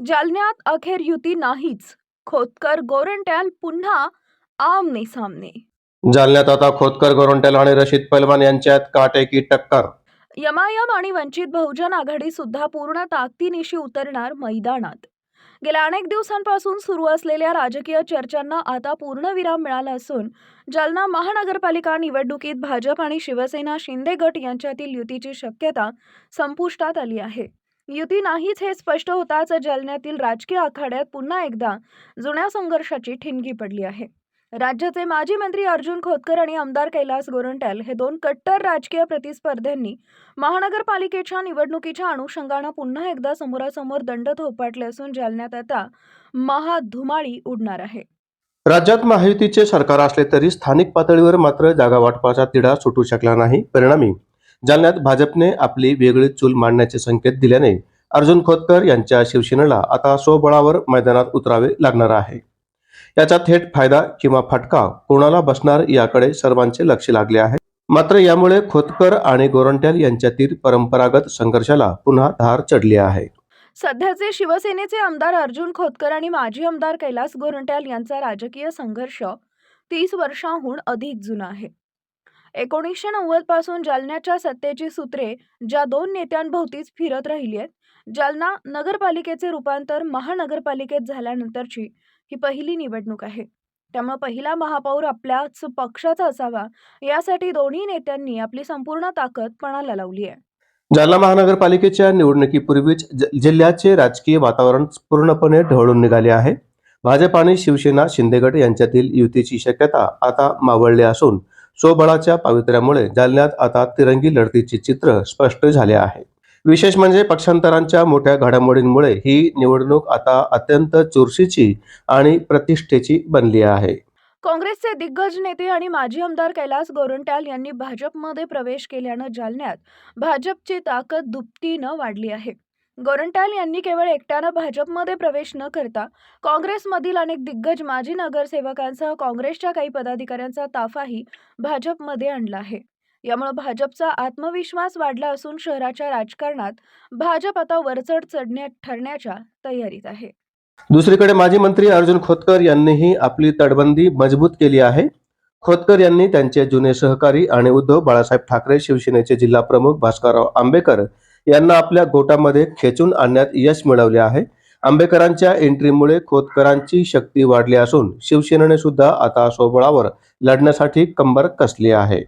जालन्यात अखेर युती नाहीच. खोतकर गोरंट्याल पुन्हा आमने सामने. जालन्यात आता खोतकर गोरंट्याल आणि रशीद पैलवान यांच्यात काटेकी टक्कर. यमायम आणि वंचित बहुजन आघाडी सुद्धा पूर्ण ताकदीनिशी उतरणार मैदानात. गेल्या अनेक दिवसांपासून सुरू असलेल्या राजकीय चर्चांना आता पूर्णविराम मिळाला असून जालना महानगरपालिका निवडणुकीत भाजप आणि शिवसेना शिंदे गट यांच्यातील युतीची शक्यता संपुष्टात आली आहे. युती नाहीच हे स्पष्ट होताच जालन्यातील राजकीय आखाड्यात पुन्हा एकदा जुन्या संघर्षाची ठिणगी पडली आहे. राज्याचे माजी मंत्री अर्जुन खोतकर आणि आमदार कैलास गोरंट्याल हे दोन कट्टर राजकीय प्रतिस्पर्ध्यांनी महानगरपालिकेच्या निवडणुकीच्या अनुषंगानं पुन्हा एकदा समोरासमोर दंड थोपाटले असून जालन्यात आता महाधुमाळी उडणार आहे. राज्यात महायुतीचे सरकार असले तरी स्थानिक पातळीवर मात्र जागा वाटपाचा तिढा सुटू शकला नाही. परिणामी जालन्यात भाजपने आपली वेगळी चूल मांडण्याचे संकेत दिल्याने अर्जुन खोतकर यांच्या शिवसेनेला आता स्वबळावर मैदानात उतरावे लागणार आहे. याचा थेट फायदा किंवा फटका कोणाला बसणार याकडे सर्वांचे लक्ष लागले आहे. मात्र यामुळे खोतकर आणि गोरंट्याल यांच्यातील परंपरागत संघर्षाला पुन्हा धार चढली आहे. सध्याचे शिवसेनेचे आमदार अर्जुन खोतकर आणि माजी आमदार कैलास गोरंट्याल यांचा राजकीय संघर्ष तीस वर्षांहून अधिक जुना आहे. एकोणीसशे नव्वदपासून जालन्याच्या सत्तेची सूत्रे ज्या दोन नेत्यांभोवतीच फिरत राहिली आहेत जालना नगरपालिकेचे रूपांतर महानगरपालिकेत झाल्यानंतरची ही पहिली निवडणूक आहे. त्यामुळे पहिला महापौर आपल्याच पक्षाचा असावा यासाठी दोन्ही नेत्यांनी आपली संपूर्ण ताकद पणाला लावली आहे. जालना महानगरपालिकेच्या निवडणुकीपूर्वीच जिल्ह्याचे राजकीय वातावरण पूर्णपणे ढवळून निघाले आहे. भाजप आणि शिवसेना शिंदेगड यांच्यातील युतीची शक्यता आता मावळली असून स्वबळाच्या पावित्र्यामुळे जालन्यात आता तिरंगी लढतीचे चित्र स्पष्ट झाले आहे विशेष म्हणजे पक्षांतरांच्या मोठ्या घडामोडींमुळे ही निवडणूक आता अत्यंत चुरशीची आणि प्रतिष्ठेची बनली आहे. काँग्रेसचे दिग्गज नेते आणि माजी आमदार कैलास गोरंट्याल यांनी भाजपमध्ये प्रवेश केल्यानं जालन्यात भाजपची ताकद दुपटीनं वाढली आहे. गोरंट्याल यांनी केवळ एकट्यानं भाजपमध्ये प्रवेश न करता काँग्रेसमधील अनेक दिग्गज माजी नगरसेवकांसह काँग्रेसच्या काही पदाधिकाऱ्यांचा ताफाही भाजपमध्ये आणला आहे. यामुळे भाजपचा आत्मविश्वास वाढला असून शहराच्या राजकारणात भाजप आता वरचढ चढण्यात ठरण्याच्या तयारीत आहे. दुसरीकडे माजी मंत्री अर्जुन खोतकर यांनीही आपली तटबंदी मजबूत केली आहे. खोतकर यांनी त्यांचे जुने सहकारी आणि उद्धव बाळासाहेब ठाकरे शिवसेनेचे जिल्हा प्रमुख भास्करराव आंबेकर यांना आपल्या गोटामध्ये खेचून आणण्यात यश मिळवले आहे. आंबेकरांच्या एंट्रीमुळे खोतकरांची शक्ती वाढली असून शिवसेनेने सुद्धा आता सोबळावर लढण्यासाठी कंबर कसली आहे.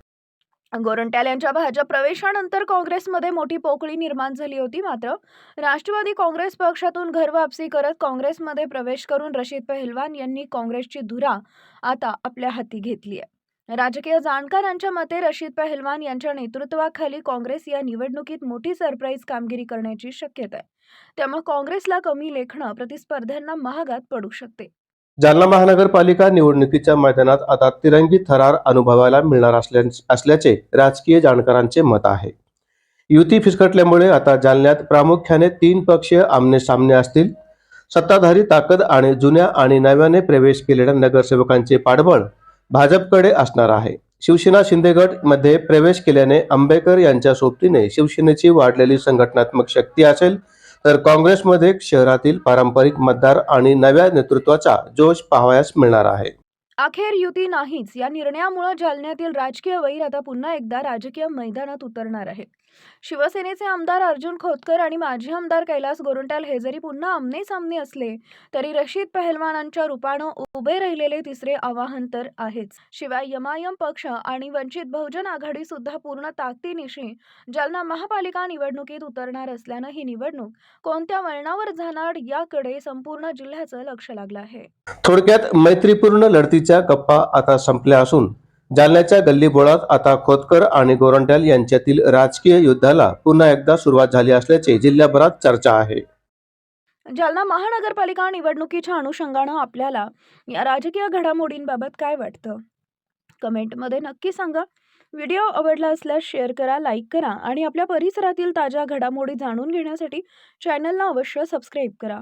गोरंट्याल यांच्या भाजप प्रवेशानंतर काँग्रेसमध्ये मोठी पोकळी निर्माण झाली होती. मात्र राष्ट्रवादी काँग्रेस पक्षातून घरवापसी करत काँग्रेसमध्ये प्रवेश करून रशीद पहलवान यांनी काँग्रेसची धुरा आता आपल्या हाती घेतली आहे. राजकीय जाणकारांच्या मते रशीद पहलवान यांच्या नेतृत्वाखाली काँग्रेस या निवडणुकीत मोठी सरप्राईज कामगिरी करण्याची शक्यता आहे. त्यामुळे काँग्रेसला कमी लेखणं प्रतिस्पर्ध्यांना महागात पडू शकते. जालना महानगरपालिका निवडणुकीच्या मैदानात आता तिरंगी थरार अनुभवायला मिळणार असल्या असल्याचे राजकीय जाणकारांचे मत आहे. युती फिसकटल्यामुळे आता जालन्यात प्रामुख्याने तीन पक्षीय आमने सामने असतील. सत्ताधारी ताकद आणि जुन्या आणि नव्याने प्रवेश केलेल्या नगरसेवकांचे पाठबळ भाजपकडे असणार आहे. शिवसेना शिंदेगडमध्ये प्रवेश केल्याने आंबेकर यांच्या सोबतीने शिवसेनेची वाढलेली संघटनात्मक शक्ती असेल तर काँग्रेसमध्ये शहरातील पारंपरिक मतदार आणि नव्या नेतृत्वाचा जोश पाहावयास मिळणार आहे. अखेर युती नाहीच. या निर्णयामुळे जालन्यातील राजकीय वैर आता पुन्हा एकदा राजकीय मैदानात उतरणार आहे शिवसेनेचे आमदार अर्जुन खोतकर आणि माजी आमदार कैलास गोरंट्याल हे जरी पुन्हा आमने सामने असले तरी रशीद पहलवानांच्या रूपानं उभे राहिलेले तिसरे आवाहन तर आहेच. शिवाय यमायम पक्ष आणि वंचित बहुजन आघाडी सुद्धा पूर्ण ताकदीनिशी जालना महापालिका निवडणुकीत उतरणार असल्यानं ही निवडणूक कोणत्या वळणावर जाणार याकडे संपूर्ण जिल्ह्याचं लक्ष लागलं आहे. थोडक्यात मैत्रीपूर्ण लढतीच्या गप्पा आता संपल्या असून जालन्याच्या गल्लीबोळात आता खोतकर आणि गोरंट्याल यांच्यातील राजकीय युद्धाला पुन्हा एकदा सुरुवात झाली असल्याचे जिल्ह्याभरात चर्चा आहे. जालना महानगरपालिका निवडणुकीच्या अनुषंगानं आपल्याला या राजकीय घडामोडींबाबत काय वाटतं? कमेंटमध्ये नक्की सांगा. व्हिडिओ आवडला असल्यास शेअर करा लाईक करा आणि आपल्या परिसरातील ताज्या घडामोडी जाणून घेण्यासाठी चॅनलला अवश्य सबस्क्राईब करा.